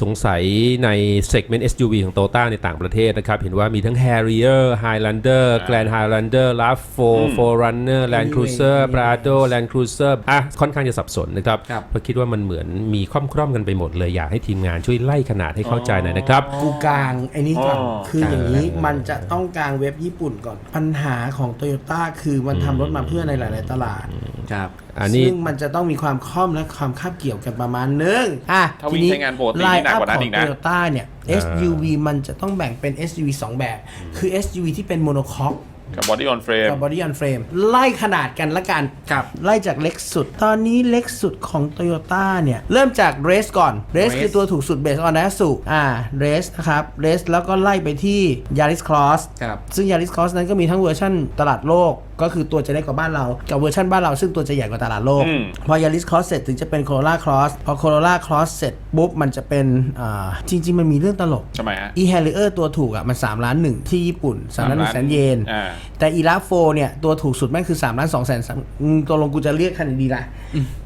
สงสัยใน segment SUV ของ Toyota ในต่างประเทศนะครับ เห็นว่ามีทั้ง Harrier Highlander Grand Highlander RAV4 4Runner Land Cruiser Prado Land Cruiser อะค่อนข้างจะสับสนนะครับครับเพราะคิดว่ามันเหมือนมีคล่อมคร่อมๆกันไปหมดเลย อยากให้ทีมงานช่วยไล่ขนาดให้เข้าใจหน่อยนะครับ กูกลางไอ้นี่ก่อนอ๋อคืออย่างนี้กลางมันจะต้องกลางเว็บญี่ปุ่นก่อน ปัญหาของโตโยต้าคือมันทำรถมาเพื่อในหลาย ๆ ตลาด ครับอันนี้ ซึ่งมันจะต้องมีความคล่อมและความคาบเกี่ยวกันประมาณนึงอะถ้าวิ่งใช้งานปกตินี่หนักกว่านั้นอีกนะโตโยต้าเนี่ย SUV มันจะต้องแบ่งเป็น SUV 2แบบ คือ SUV ที่เป็นโมโนคอ c กับบอดี้ออนเฟรม กับบอดี้ on frame ไล่ขนาดกันละกันครับไล่จากเล็กสุด ตอนนี้เล็กสุดของ Toyota เนี่ย เริ่มจาก Race ก่อน Race Race คือตัวถูกสุด based on สุอ่า Race นะครับ Race แล้วก็ไล่ไปที่ Yaris Cross ครับ ซึ่ง Yaris Cross นั้นก็มีทั้งเวอร์ชันตลาดโลก ก็คือตัวจะเล็กกว่าบ้านเรา กับเวอร์ชันบ้านเราซึ่งตัวจะใหญ่กว่าตลาดโลกอืมพอ Yaris Cross เสร็จถึงจะเป็น Corolla Cross พอ Corolla Cross เสร็จปุ๊บมันจะเป็นอ่าจริง ๆ มันมีเรื่องตลกทำไมฮะ e h a r r i e r ตัวถูกอะมัน3ล้านหนึ่งที่ญี่ปุ่น3ล้านหนึ่งแสนเยนอ่าแต่อีลาโฟเนี่ยตัวถูกสุดแม่งคือ3ล้าน2แสนตัวลงกูจะเรียกคันดีละ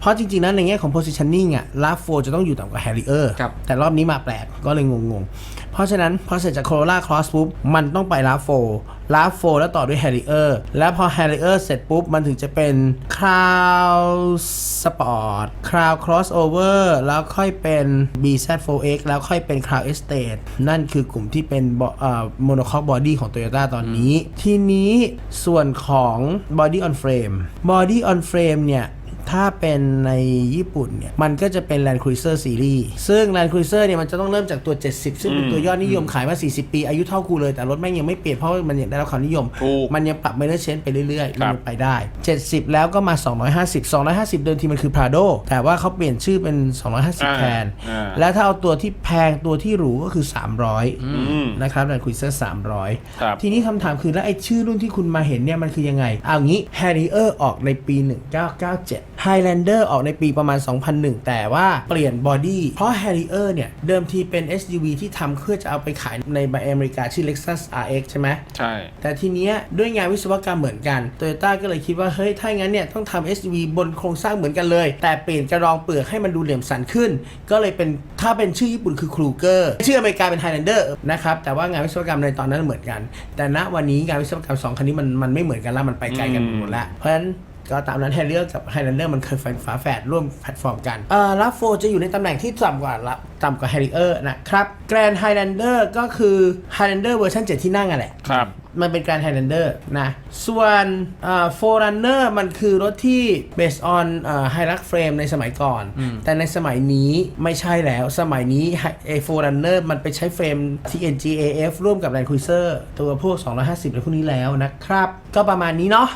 เพราะจริงๆนั้นในแง่ของ positioning อะลาโฟจะต้องอยู่ต่ำกว่า Harrier ครับแต่รอบนี้มาแปลกก็เลยงงๆ เพราะฉะนั้นพอเสร็จจาก Corolla Cross ปุ๊บมันต้องไปลาโฟลาโฟแล้วต่อด้วย Harrier แล้วพอ Harrier เสร็จปุ๊บ มันถึงจะเป็น Crown Sport Crown Crossover แล้วค่อยเป็น BZ4X แล้วค่อยเป็น Crown Estate นั่นคือกลุ่มที่เป็นโมโนคอ c บอดี้ของ Toyota ตอนนี้ ทีนี้ส่วนของ Body on Frame Body on Frame เนี่ย ถ้าเป็นในญี่ปุ่นเนี่ย มันก็จะเป็น Land Cruiser Series ซึ่ง Land Cruiser เนี่ยมันจะต้องเริ่มจากตัว 70 ซึ่งเป็นตัวยอดนิยมขายมา 40 ปี อายุเท่ากูเลย แต่รถแม่งยังไม่เปลี่ยนเพราะว่ามันยังได้รับความนิยม ถูกมันยังปรับไม่ได้เชนไปเรื่อยๆครัมับนยังไปได้ 70 แล้วก็มา 250 250 เดิมทีมันคือ Prado แต่ว่าเขาเปลี่ยนชื่อเป็น250 แทน อ่า แล้วถ้าเอาตัวที่แพงตัวที่หรูก็คือ 300 อืม นะครับ Land Cruiser 300ครับทีนี้คำถามคือ แล้วไอ้ชื่อรุ่นที่คุณมาเห็นเนี่ย มันคือยังไง เอางี้ Harrier ออกในปี 1997 Highlander ออกในปีประมาณ 2001 แต่ว่าเปลี่ยนบอดี้เพราะ Harrier เนี่ย เดิมทีเป็น SUV ที่ทำเพื่อจะเอาไปขายในอเมริกาชื่อ Lexus RX ใช่ไหมใช่ แต่ทีเนี้ยด้วยงานวิศวกรรมเหมือนกันโตโยต้าก็เลยคิดว่า เฮ้ย ถ้างั้นเนี่ย ต้องทำ SUV บนโครงสร้างเหมือนกันเลย แต่เปลี่ยนกระรองเปลือกให้มันดูเหลี่ยมสันขึ้น ก็เลยเป็นถ้าเป็นชื่อญี่ปุ่นคือครูเกอร์ชื่ออเมริกาเป็นไฮแลนเดอร์นะครับแต่ว่างานวิศวกรรมในตอนนั้นเหมือนกัน แต่ณวันนี้งานวิศวกรรมสองคันนี้มันมันไม่เหมือนกันแล้วมันไปไกลกันหมดแล้วเพราะฉะนั้น ก็ตามนั้นแฮร์เรียกับไฮแลนเดอร์มันเคยเป็นฝาแฝดร่วมแพลตฟอร์มกันเอ่อลัฟโฟจะอยู่ในตำแหน่งที่ต่ำกว่าละต่ำกว่าแฮร์ริเออร์นะครับแกรนด์ไฮแลนเดอร์ก็คือไฮแลนเดอร์เวอร์ชัน7ที่นั่งอะแหละ ครับ มันเป็น Grand Highlander นะ ส่วนโฟร์รันเนอร์มันคือรถที่ based on ไฮรักเฟรมในสมัยก่อน แต่ในสมัยนี้ไม่ใช่แล้ว สมัยนี้ไอโฟร์รันเนอร์มันไปใช้เฟรม TNGAF ร่วมกับ Land Cruiser ตัวพวก 250หรือพวกนี้แล้วนะครับ ก็ประมาณนี้เนาะ